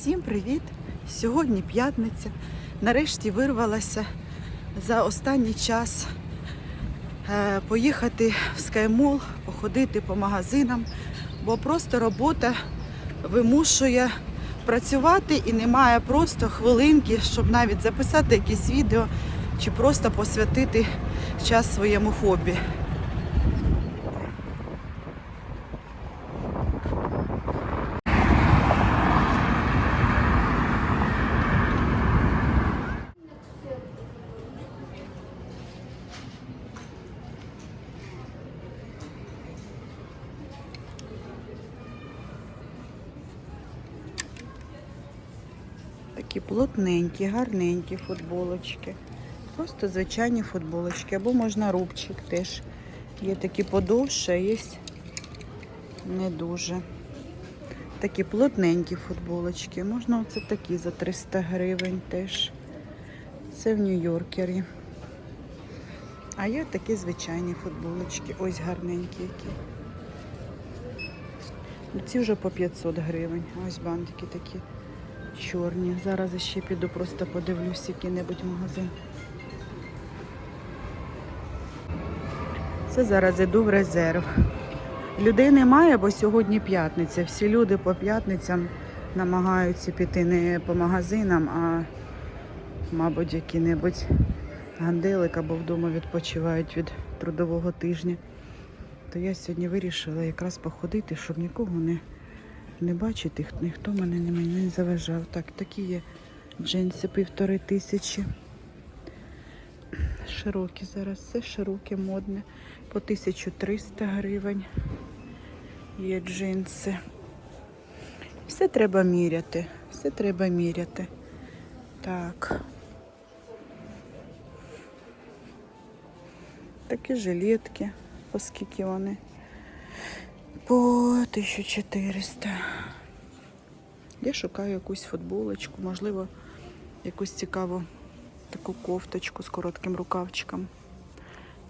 Всім привіт! Сьогодні п'ятниця. Нарешті вирвалася за останній час е, поїхати в Скаймол, походити по магазинам, бо просто робота вимушує працювати і немає просто хвилинки, щоб навіть записати якесь відео чи просто посвятити час своєму хобі. Такі плотненькі, гарненькі футболочки. Просто звичайні футболочки. Або можна рубчик теж. Є такі подовше, є не дуже. Такі плотненькі футболочки. Можна оце такі за 300 гривень теж. Це в Нью-Йоркері. А є такі звичайні футболочки. Ось гарненькі які. Ці вже по 500 гривень. Ось бантики такі чорні. Зараз ще піду, просто подивлюсь який-небудь магазин. Це зараз іду в резерв. Людей немає, бо сьогодні п'ятниця. Всі люди по п'ятницям намагаються піти не по магазинам, а, мабуть, які-небудь ганделик або вдома відпочивають від трудового тижня. То я сьогодні вирішила якраз походити, щоб нікого не, не бачити, хто- ніхто мене не, мене не заважав. Так, такі є джинси півтори тисячі. Широкі зараз, все широке, модне. По 1300 гривень є джинси. Все треба міряти. Все треба міряти. Так. Такі жилетки, оскільки вони. По 1400. Я шукаю якусь футболочку, можливо, якусь цікаву таку кофточку з коротким рукавчиком.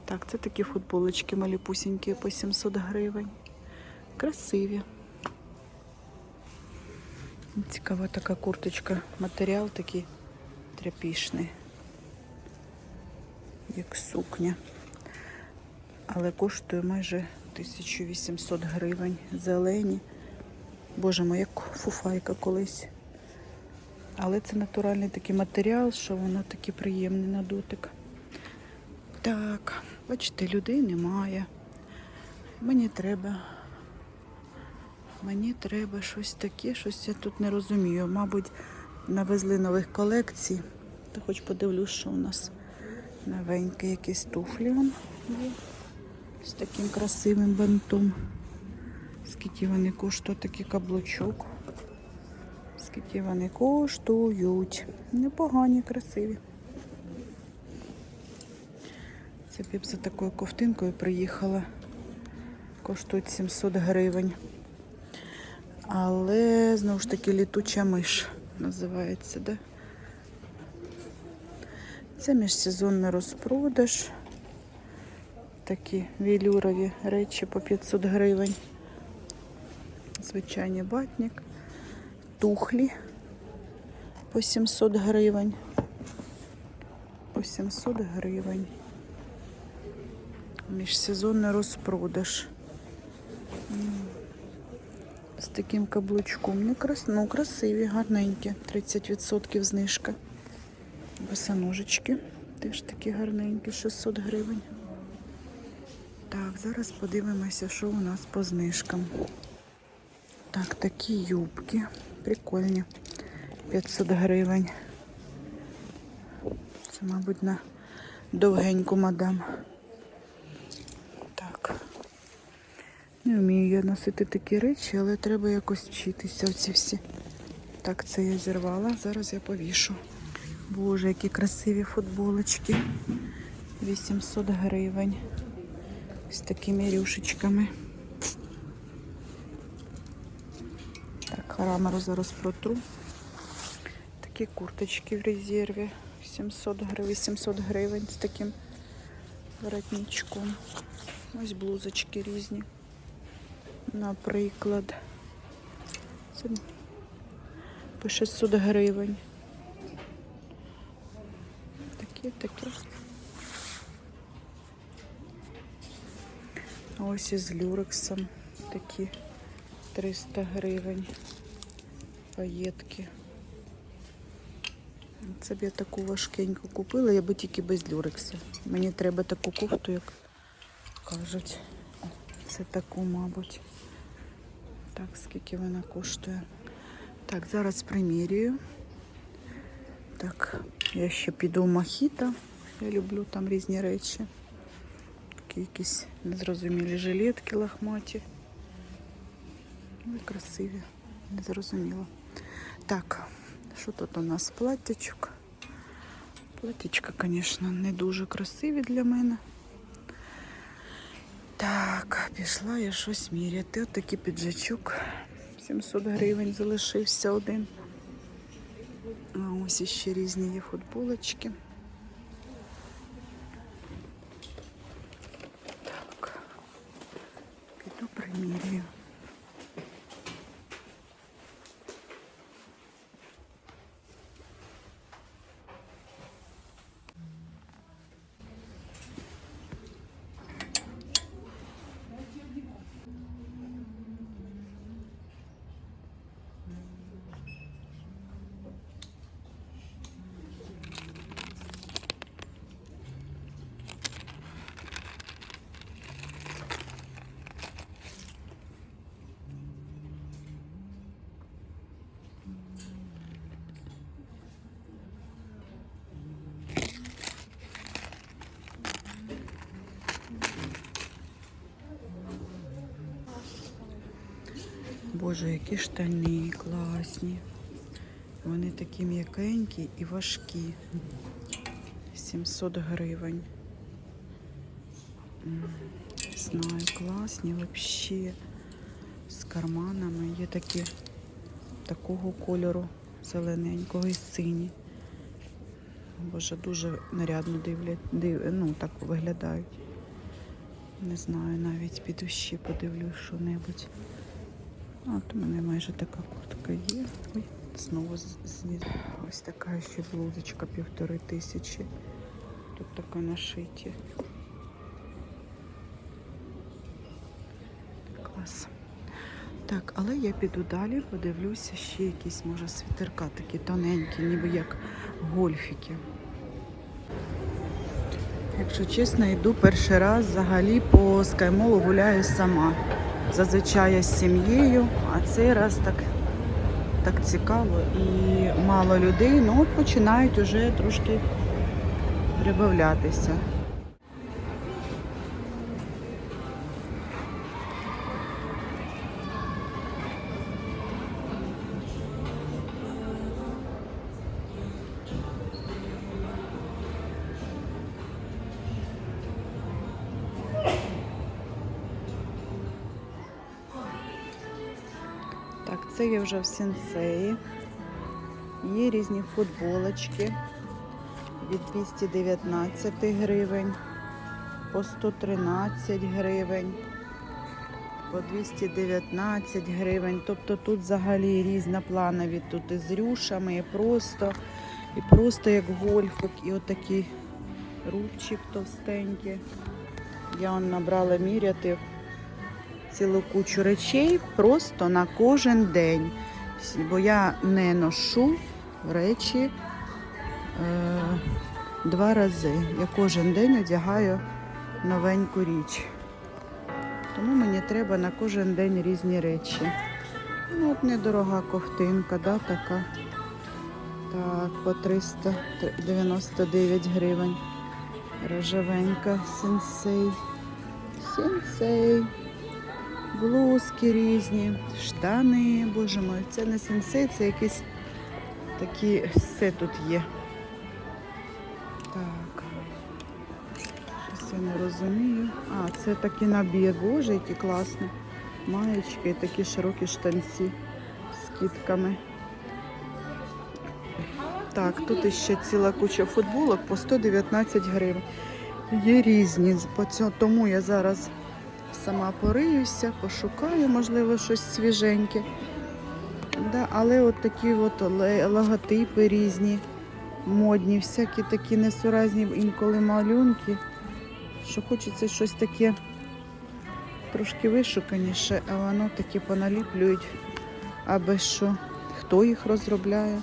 Так, це такі футболочки маліпусінькі по 700 гривень. Красиві. Цікава така курточка. Матеріал такий тряпішний, як сукня. Але коштує майже 1800 гривень. Зелені. Боже мой, як фуфайка колись. Але це натуральний такий матеріал, що воно такий приємний на дотик. Так, бачите, людей немає. Мені треба. Мені треба щось таке, щось я тут не розумію. Мабуть, навезли нових колекцій. То хоч подивлюсь, що у нас новенькі якісь туфлі вон. З таким красивим бантом. Скільки вони коштують такий каблучок. Скільки вони коштують. Непогані, красиві. Це б за такою ковтинкою приїхала. Коштують 700 гривень. Але знову ж таки літуча миш називається, да? Це міжсезонний розпродаж. Такі велюрові речі по 500 гривень. Звичайний батник. Тухлі по 700 гривень. По 700 гривень. Міжсезонний розпродаж. З таким каблучком. Ну, крас... ну красиві, гарненькі. 30% знижка. Босоножечки. Теж такі гарненькі, 600 гривень. Так, зараз подивимося, що у нас по знижкам. Так, такі юбки. Прикольні. 500 гривень. Це, мабуть, на довгеньку мадам. Так. Не вмію я носити такі речі, але треба якось вчитися оці всі. Так, це я зірвала. Зараз я повішу. Боже, які красиві футболочки. 800 гривень. З такими рюшечками. Так, харамеру зараз протру. Такі курточки в резерві. 700 гривень, 800 гривень з таким воротничком. Ось блузочки різні. Наприклад. Це по 600 гривень. Такі, такі. Ось із люрексом такі 300 гривень. Паєтки. Це б я таку важкеньку купила, я би тільки без люрекса. Мені треба таку кофту, як кажуть. Це таку, мабуть. Так, скільки вона коштує. Так, зараз примірюю. Так, я ще піду в Мохіто. Я люблю там різні речі. Такі якісь незрозумілі жилетки лохматі. Ой, красиві, незрозуміло. Так, що тут у нас? Платтячок. Платтячка, звісно, не дуже красиві для мене. Так, пішла я щось міряти. От такий піджачок. 700 гривень залишився один. А ось іще різні є футболочки. Так. Піду примірюю. Боже, які штани класні. Вони такі м'якенькі і важкі. 700 гривень. Знаю, класні взагалі. З карманами. Є такі такого кольору зелененького і сині. Боже, дуже нарядно дивлять, див, ну так виглядають. Не знаю, навіть під ущі подивлюсь що-небудь. От у мене майже така куртка є. Ой, знову знизу. Ось така ще блузочка півтори тисячі. Тут така на шиті. Клас. Так, але я піду далі, подивлюся ще якісь, може, світерка такі тоненькі, ніби як гольфіки. Якщо чесно, йду перший раз взагалі по скаймолу гуляю сама. Зазвичай з сім'єю, а цей раз так, так цікаво і мало людей, ну от починають уже трошки прибавлятися. Це я вже в сенсеї. Є різні футболочки від 219 гривень, по 113 гривень, по 219 гривень. Тобто тут взагалі різнопланові, тут і з рюшами, і просто, і просто як гольфик, і отакий рубчик товстенький. Я он набрала міряти цілу кучу речей просто на кожен день. Бо я не ношу речі е, два рази. Я кожен день одягаю новеньку річ. Тому мені треба на кожен день різні речі. Ну, от недорога ковтинка, да, така. Так, по 399 гривень. Рожевенька сенсей. Сенсей блузки різні, штани, боже мой, це не сенсей, це якісь такі все тут є. Так. Щось я не розумію. А, це такий набір, боже, які класні. Маєчки і такі широкі штанці з кітками. Так, тут іще ціла куча футболок по 119 гривень. Є різні, тому я зараз сама пориюся, пошукаю, можливо, щось свіженьке. Да, але от такі от логотипи різні, модні, всякі такі несуразні інколи малюнки, що хочеться щось таке трошки вишуканіше, а воно такі поналіплюють, аби що. Хто їх розробляє?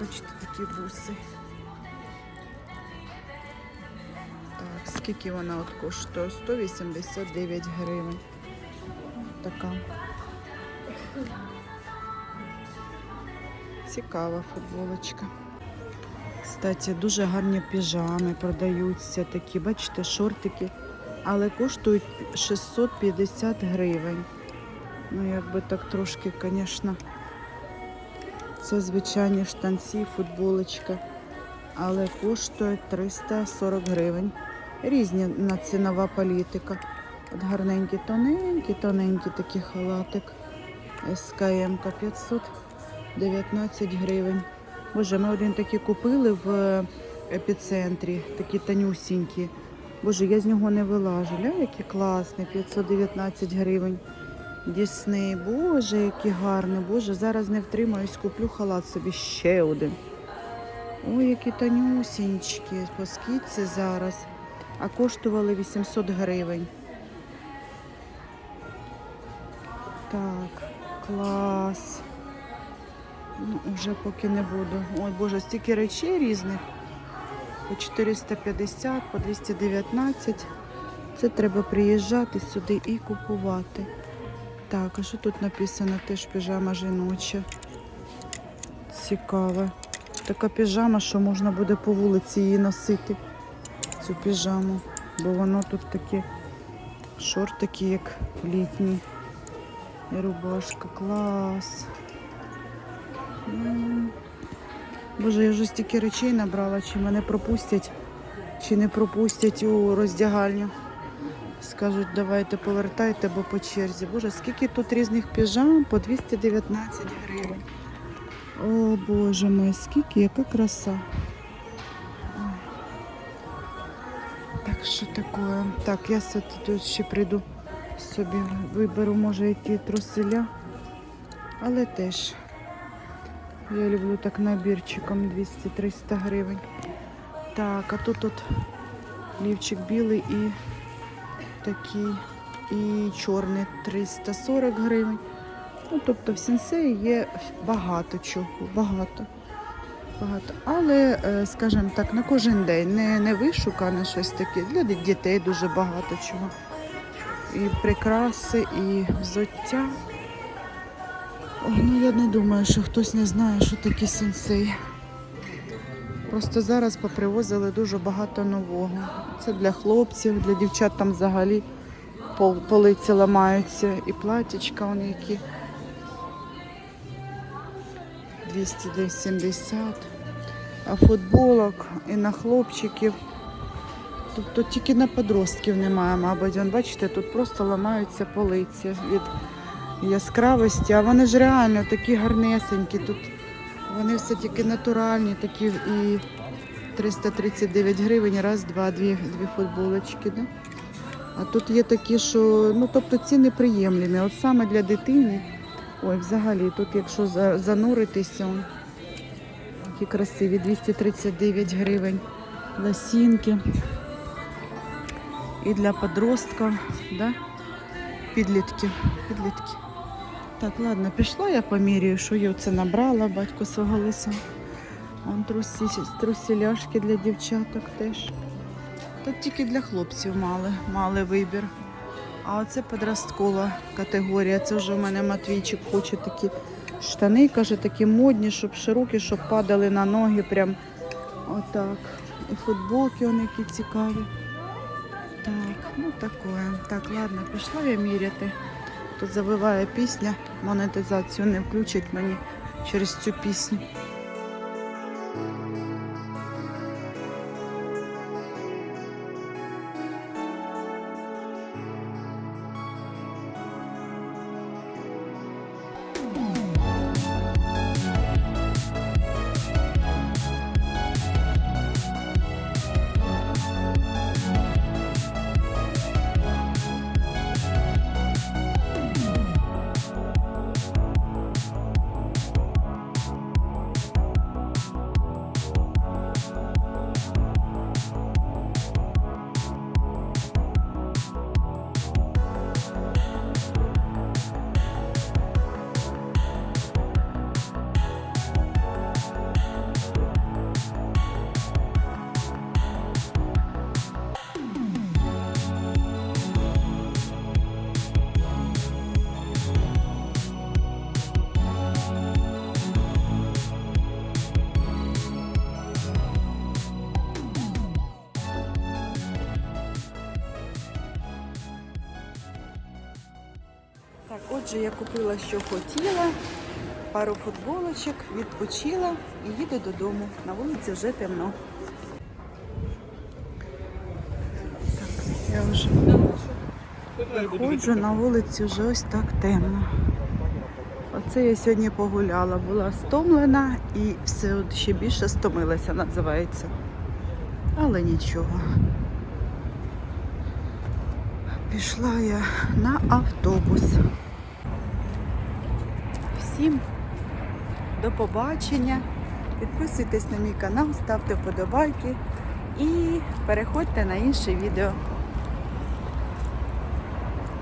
Бачите, такі буси. Скільки вона от коштує? 189 гривень. Така. Цікава футболочка. Кстати, дуже гарні піжами продаються такі, бачите, шортики, але коштують 650 гривень. Ну, якби так трошки, звісно, це звичайні штанці, футболочка, але коштує 340 гривень. Різні на цінова політика. От гарненькі, тоненькі, тоненькі такі халатик. СКМ 519 гривень. Боже, ми один такий купили в епіцентрі, такі тонюсінькі. Боже, я з нього не вилажу. Ля, який класний, 519 гривень. Дісний, боже, який гарний. Боже, зараз не втримаюсь, куплю халат собі ще один. Ой, які тонюсінькі, по скидці зараз. А коштували 800 гривень. Так, клас. Ну, вже поки не буду. Ой, Боже, стільки речей різних. По 450, по 219. Це треба приїжджати сюди і купувати. Так, а що тут написано? Теж піжама жіноча. Цікаве. Така піжама, що можна буде по вулиці її носити. Цю піжаму. Бо воно тут такі шортики, як літні. І рубашка. Клас. Боже, я вже стільки речей набрала, чи мене пропустять, чи не пропустять у роздягальню. Скажуть, давайте повертайте, бо по черзі. Боже, скільки тут різних піжам по 219 гривень. О Боже мой, скільки, яка краса. Так що таке? Так, я тут ще прийду собі, виберу, може, які труселя. Але теж я люблю так набірчиком 200-300 гривень. Так, а тут от лівчик білий і такий, і чорний 340 гривень. Ну, тобто в сенсеї є багато чого, багато. Багато. Але, е, скажімо так, на кожен день не, не вишукане щось таке. Для дітей дуже багато чого. І прикраси, і взуття. Ну я не думаю, що хтось не знає, що таке сенсей. Просто зараз попривозили дуже багато нового. Це для хлопців, для дівчат там взагалі пол- полиці ламаються. І платічка вони які 270. А футболок і на хлопчиків. Тобто тільки на подростків немає, мабуть. Вон, бачите, тут просто ламаються полиці від яскравості, а вони ж реально такі гарнесенькі. Тут вони все тільки натуральні, такі і 339 гривень, раз, два, дві, дві футболочки. Да? А тут є такі, що ну тобто ціни приємлені. От саме для дитини. Ой, взагалі, тут якщо зануритися, які красиві, 239 гривень лосінки. І для подростка, да? підлітків. підлітки. Так, ладно, пішла, я поміряю, що я це набрала, батько свого лиса. Вон трусі, трусіляшки для дівчаток теж. Тут тільки для хлопців мали, мали вибір. А оце подросткова категорія. Це вже у мене Матвійчик хоче такі штани, каже, такі модні, щоб широкі, щоб падали на ноги. Прям отак. І футболки вони які цікаві. Так, ну таке. Так, ладно, пішла я міряти. Тут завиває пісня, монетизацію не включать мені через цю пісню. Вже я купила, що хотіла. Пару футболочок, відпочила і їду додому. На вулиці вже темно. Так, я вже виходжу, на вулиці вже ось так темно. Оце я сьогодні погуляла, була стомлена і все ще більше стомилася, називається. Але нічого. Пішла я на автобус. Всім до побачення. Підписуйтесь на мій канал, ставте вподобайки і переходьте на інше відео.